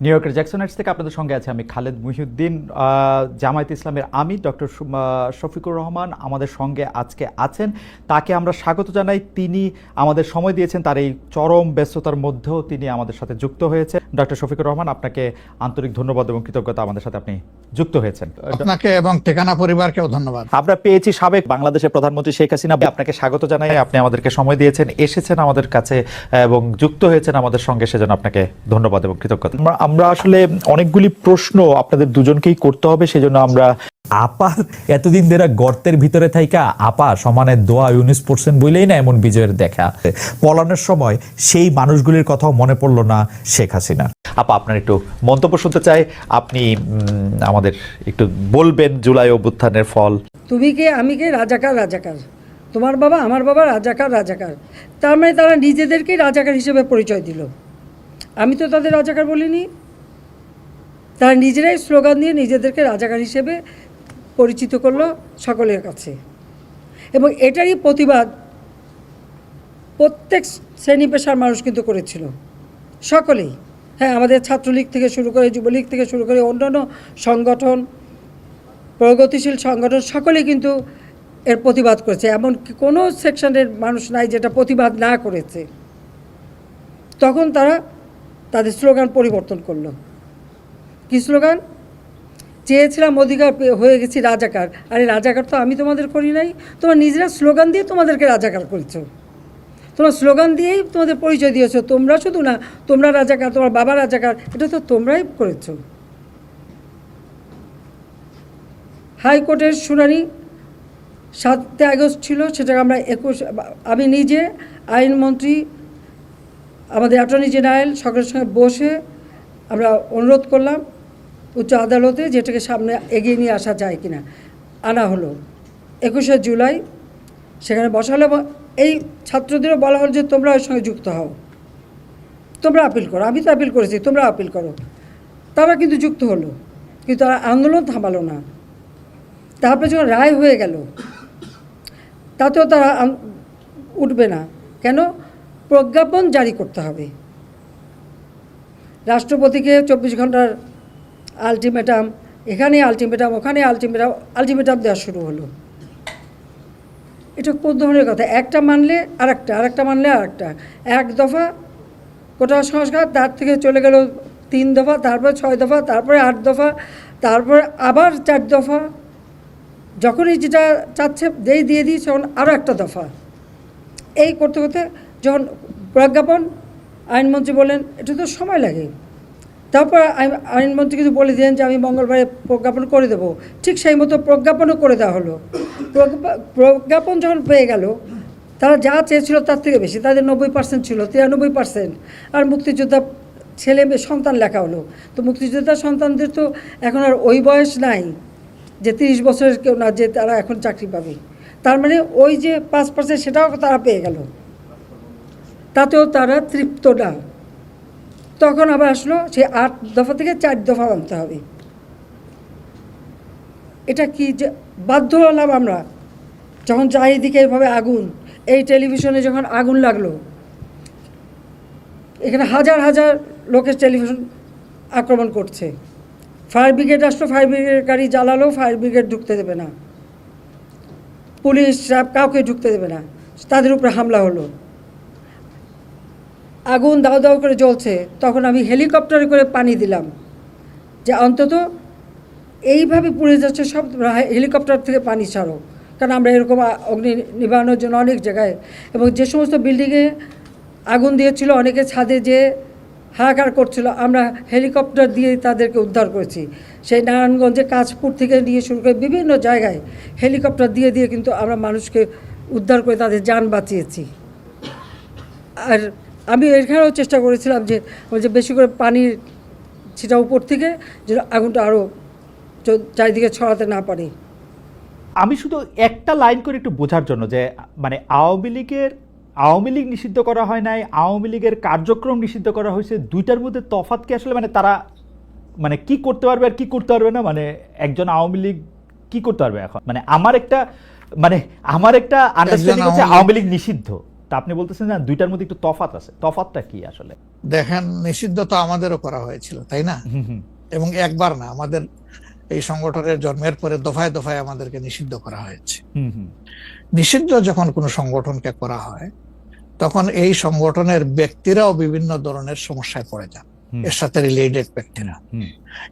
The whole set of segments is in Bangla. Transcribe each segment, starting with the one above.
নিউ ইয়র্কের জ্যাকসনাইটস থেকে আপনাদের সঙ্গে আছে আমি খালেদ মুহিউদ্দিন জামায়াত ইসলামের আমি ডক্টর শফিকুর রহমান আমাদের সঙ্গে আজকে আছেন। তাকে আমরা স্বাগত জানাই। তিনি আমাদের সময় দিয়েছেন তার এই চরম ব্যস্ততার মধ্যেও তিনি আমাদের সাথে যুক্ত হয়েছে ডক্টর শফিকুর রহমান আপনাকে আন্তরিক ধন্যবাদ এবং কৃতজ্ঞতা আমাদের সাথে আপনি যুক্ত হয়েছেন। আপনাকে এবং ঠিকানা পরিবারকেও ধন্যবাদ। আমরা পেয়েছি সাবেক বাংলাদেশের প্রধানমন্ত্রী শেখ হাসিনা। আপনাকে স্বাগত জানাই। আপনি আমাদেরকে সময় দিয়েছেন এসেছেন আমাদের কাছে এবং যুক্ত হয়েছেন আমাদের সঙ্গে। সেজন্য আপনাকে ধন্যবাদ এবং কৃতজ্ঞতা। আমরা- আসলে অনেকগুলি প্রশ্ন আপনাদের দুজনকেই করতে হবে সেজন্য আমরা আপা এতদিন ধরে গর্তের ভিতরে থাইকা আপা সমানে দোয়া ইউনিস পড়ছেন বলেই না এমন বিজয়ের দেখা। পলানোর সময় সেই মানুষগুলির কথাও মনে পড়ল না শেখ হাসিনা। আপা আপনার একটু মন্তব্য শুনতে চাই। আপনি আমাদের একটু বলবেন জুলাই অভ্যুত্থানের ফল। তুমি কে? আমি কে? রাজাকার রাজাকার। তোমার বাবা আমার বাবা রাজাকার রাজাকার। তার মানে তারা নিজেদেরকেই রাজাকার হিসেবে পরিচয় দিল। আমি তো তাদের রাজাকার বলিনি। তারা নিজেরাই স্লোগান দিয়ে নিজেদেরকে রাজাকার হিসেবে পরিচিত করল সকলের কাছে। এবং এটারই প্রতিবাদ প্রত্যেক শ্রেণি পেশার মানুষ কিন্তু করেছিল। সকলেই। হ্যাঁ আমাদের ছাত্রলীগ থেকে শুরু করে, যুবলীগ থেকে শুরু করে, অন্যান্য সংগঠন, প্রগতিশীল সংগঠন, সকলেই কিন্তু এর প্রতিবাদ করেছে। এমন কোনো সেকশনের মানুষ নাই যেটা প্রতিবাদ না করেছে। তখন তারা তাদের স্লোগান পরিবর্তন করল। কি স্লোগান? চেয়েছিলাম অধিকার হয়ে গেছি রাজাকার। আরে রাজাকার তো আমি তোমাদের করি নাই। তোমার নিজেরা স্লোগান দিয়ে তোমাদেরকে রাজাকার করেছ। তোমার স্লোগান দিয়েই তোমাদের পরিচয় দিয়েছ। তোমরা শুধু না, তোমরা রাজাকার, তোমার বাবা রাজাকার, এটা তো তোমরাই করেছ। হাইকোর্টের শুনানি সাতই আগস্ট ছিল, সেটাকে আমরা একুশ, আমি নিজে আইনমন্ত্রী, আমাদের অ্যাটর্নি জেনারেল সকলের সঙ্গে বসে আমরা অনুরোধ করলাম। উচ্চ আদালতে যেটাকে সামনে এগিয়ে নিয়ে আসা যায় কিনা আনা হলো। একুশে জুলাই সেখানে বসালো এই ছাত্রদেরও বলা হলো যে তোমরা ওর সঙ্গে যুক্ত হও। তোমরা আপিল করো। আমি তো আপিল করেছি, তোমরা আপিল করো। তারা কিন্তু যুক্ত হলো, কিন্তু তারা আন্দোলন থামালো না। তারপরে যখন রায় হয়ে গেল, তাতেও তারা উঠবে না। কেন? প্রজ্ঞাপন জারি করতে হবে। রাষ্ট্রপতিকে চব্বিশ ঘণ্টার আলটিমেটাম এখানে আলটিমেটাম ওখানে আলটিমেটাম আলটিমেটাম দেওয়া শুরু হলো। এটা কোন ধরনের কথা? একটা মানলে আরেকটা আরেকটা মানলে আরেকটা। এক দফা কোটা সংস্কার, তার থেকে চলে গেল তিন দফা, তারপরে ছয় দফা, তারপরে আট দফা, তারপরে আবার চার দফা। যখনই যেটা চাচ্ছে, যেই দিয়ে দিই তখন আরও একটা দফা। এই করতে করতে যখন প্রজ্ঞাপন, আইনমন্ত্রী বলেন, এটা তো সময় লাগে। তারপর আইন- আইনমন্ত্রী কিছু বলে দিলেন যে আমি মঙ্গলবারে প্রজ্ঞাপন করে দেবো। ঠিক সেই মতো প্রজ্ঞাপনও করে দেওয়া হলো। প্রজ্ঞা- প্রজ্ঞাপন যখন পেয়ে গেল, তারা যা চেয়েছিল তার থেকে বেশি, তাদের নব্বই পার্সেন্ট ছিল, তিরানব্বই পার্সেন্ট আর মুক্তিযোদ্ধা ছেলে মেয়ে সন্তান লেখা হলো। তো মুক্তিযোদ্ধা সন্তানদের তো এখন আর ওই বয়স নাই যে তিরিশ বছরের কেউ না যে তারা এখন চাকরি পাবে। তার মানে ওই যে পাঁচ পার্সেন্ট সেটাও তারা পেয়ে গেল। তাতেও তারা তৃপ্ত না। তখন আবার আসলো, সে আট দফা থেকে চার দফা আনতে হবে। এটা কি যে বাধ্য হলাম আমরা? যখন চারিদিকে এভাবে আগুন, এই টেলিভিশনে যখন আগুন লাগল, এখানে হাজার হাজার লোকের টেলিভিশন আক্রমণ করছে। ফায়ার ব্রিগেড আসলো ফায়ার ব্রিগেড গাড়ি জ্বালালো ফায়ার ব্রিগেড ঢুকতে দেবে না। পুলিশ কাউকে ঢুকতে দেবে না। তাদের উপরে হামলা হলো। আগুন দাও দাও করে জ্বলছে, তখন আমি হেলিকপ্টারে করে পানি দিলাম। যে অন্তত এইভাবে পুড়ে যাচ্ছে সব হেলিকপ্টার থেকে পানি ছাড়ো। কারণ আমরা এরকম অগ্নি নিবারণের জন্য অনেক জায়গায়, এবং যে সমস্ত বিল্ডিংয়ে আগুন দিয়েছিল, অনেকে ছাদে যে হাহাকার করছিল, আমরা হেলিকপ্টার দিয়ে তাদেরকে উদ্ধার করেছি। সেই নারায়ণগঞ্জে কাঁচপুর থেকে নিয়ে শুরু করে বিভিন্ন জায়গায় হেলিকপ্টার দিয়ে দিয়ে কিন্তু আমরা মানুষকে উদ্ধার করে তাদের যান বাঁচিয়েছি। আর আমি এখানেও চেষ্টা করেছিলাম যে ওই যে বেশি করে পানির সেটা উপর থেকে যেন আগুনটা আরও চারিদিকে ছড়াতে না পারে। আমি শুধু একটা লাইন করে একটু বোঝার জন্য যে মানে আওয়ামী লীগের আওয়ামী লীগ নিষিদ্ধ করা হয় নাই আওয়ামী লীগের কার্যক্রম নিষিদ্ধ করা হয়েছে দুইটার মধ্যে তফাৎ কি আসলে মানে তারা মানে কি করতে পারবে আর কি করতে পারবে না? মানে একজন আওয়ামী লীগ কি করতে পারবে এখন? মানে আমার একটা মানে আমার একটা আন্ডারস্ট্যান্ডিং হচ্ছে আওয়ামী লীগ নিষিদ্ধ। তা আপনি বলতেছেন না দুইটার মধ্যে একটু তফাত আছে। তফাতটা কি আসলে? দেখেন নিষিদ্ধ তো আমাদেরও করা হয়েছিল তাই না? এবং একবার না আমাদের এই সংগঠনের জন্মের পরে দফায় দফায় আমাদেরকে নিষিদ্ধ করা হয়েছে। নিষিদ্ধ যখন কোনো সংগঠনকে করা হয় তখন এই সংগঠনের ব্যক্তিরাও বিভিন্ন ধরনের সমস্যায় পড়ে যান। এর সাথে রিলেটেড ব্যক্তিরা।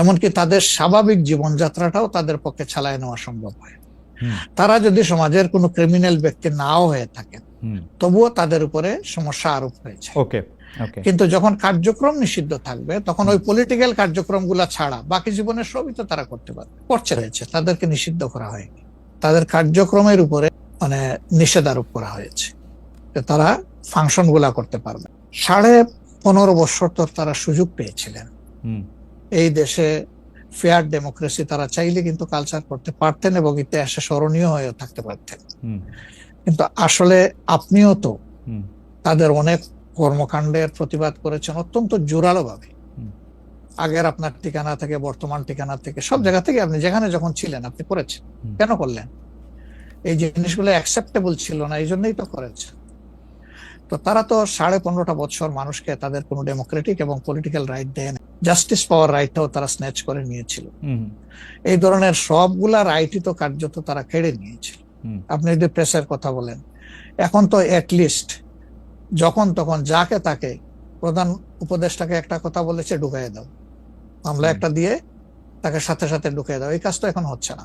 এমনকি তাদের স্বাভাবিক জীবনযাত্রাটাও তাদের পক্ষে চালায় নেওয়া সম্ভব হয়। তারা যদি সমাজের কোনো ক্রিমিনাল ব্যক্তি নাও হয়ে থাকেন তবুও তাদের উপরে সমস্যা আরোপ হয়েছে। ওকে কিন্তু যখন কার্যক্রম নিষিদ্ধ থাকবে তখন ওই পলিটিক্যাল কার্যক্রমগুলো ছাড়া বাকি জীবনের সবই তো তারা করতে পারবে। করছে রয়েছে তাদেরকে নিষিদ্ধ করা হয়নি। তাদের কার্যক্রমের উপরে মানে নিষেধ আরোপ করা হয়েছে যে তারা ফাংশনগুলা করতে পারবে। সাড়ে পনেরো বছর তো তারা সুযোগ পেয়েছিলেন। হুম। এই দেশে ফেয়ার ডেমোক্রেসি তারা চাইলে কিন্তু কালচার করতে পারতেন এবং ইতিহাসে স্মরণীয় হয়ে থাকতে পারতেন। কিন্তু আসলে আপনিও তো তাদের অনেক কর্মকাণ্ডের প্রতিবাদ করেছেন অত্যন্ত জোরালো ভাবে আগের আপনার ঠিকানা থেকে বর্তমান ঠিকানা থেকে সব জায়গা থেকে আপনি যেখানে যখন ছিলেন আপনি করেছেন। কেন করলেন? এই জিনিসগুলো অ্যাকসেপ্টেবল ছিল না এই জন্যই তো করেছে তো তারা তো সাড়ে পনেরোটা বছর মানুষকে তাদের কোনো ডেমোক্রেটিক এবং পলিটিক্যাল রাইট দেয় না জাস্টিস পাওয়ার রাইটটাও তারা স্ন্যাচ করে নিয়েছিল। এই ধরনের সবগুলা রাইটই তো কার্যত তারা কেড়ে নিয়েছিল। আপনি যদি প্রেসের কথা বলেন। এখন তো লিস্ট যখন তখন যাকে তাকে প্রধান উপদেষ্টাকে একটা কথা বলেছে ঢুকাই দাও। মামলা একটা দিয়ে তাকে সাথে সাথে ঢুকাই দাও। এই কাজ তো এখন হচ্ছে না।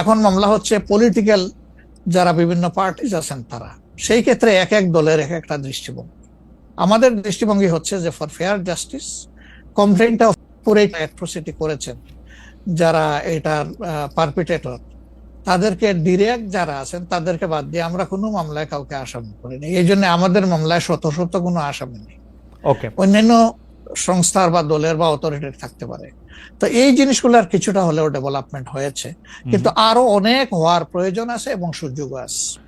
এখন মামলা হচ্ছে পলিটিক্যাল যারা বিভিন্ন পার্টিজ আছেন তারা। সেই ক্ষেত্রে এক এক দলের এক একটা দৃষ্টিভঙ্গি। আমাদের দৃষ্টিভঙ্গি হচ্ছে যে ফর ফেয়ার জাস্টিস কমপ্লেনটা পুরো অ্যাট্রোসিটি করেছেন যারা এটার পারপিটেটর তাদেরকে ডিরেক্ট যারা আছেন তাদেরকে বাদ দিয়ে আমরা কোনো মামলায় কাউকে আসামি করিনি। এই জন্য আমাদের মামলায় শত শত কোনো আসামি নেই। ওকে অন্যান্য সংস্থার বা দলের বা অথরিটির থাকতে পারে। তো এই জিনিসগুলোর কিছুটা হলেও ডেভেলপমেন্ট হয়েছে। কিন্তু আরও অনেক হওয়ার প্রয়োজন আছে এবং সুযোগ আছে।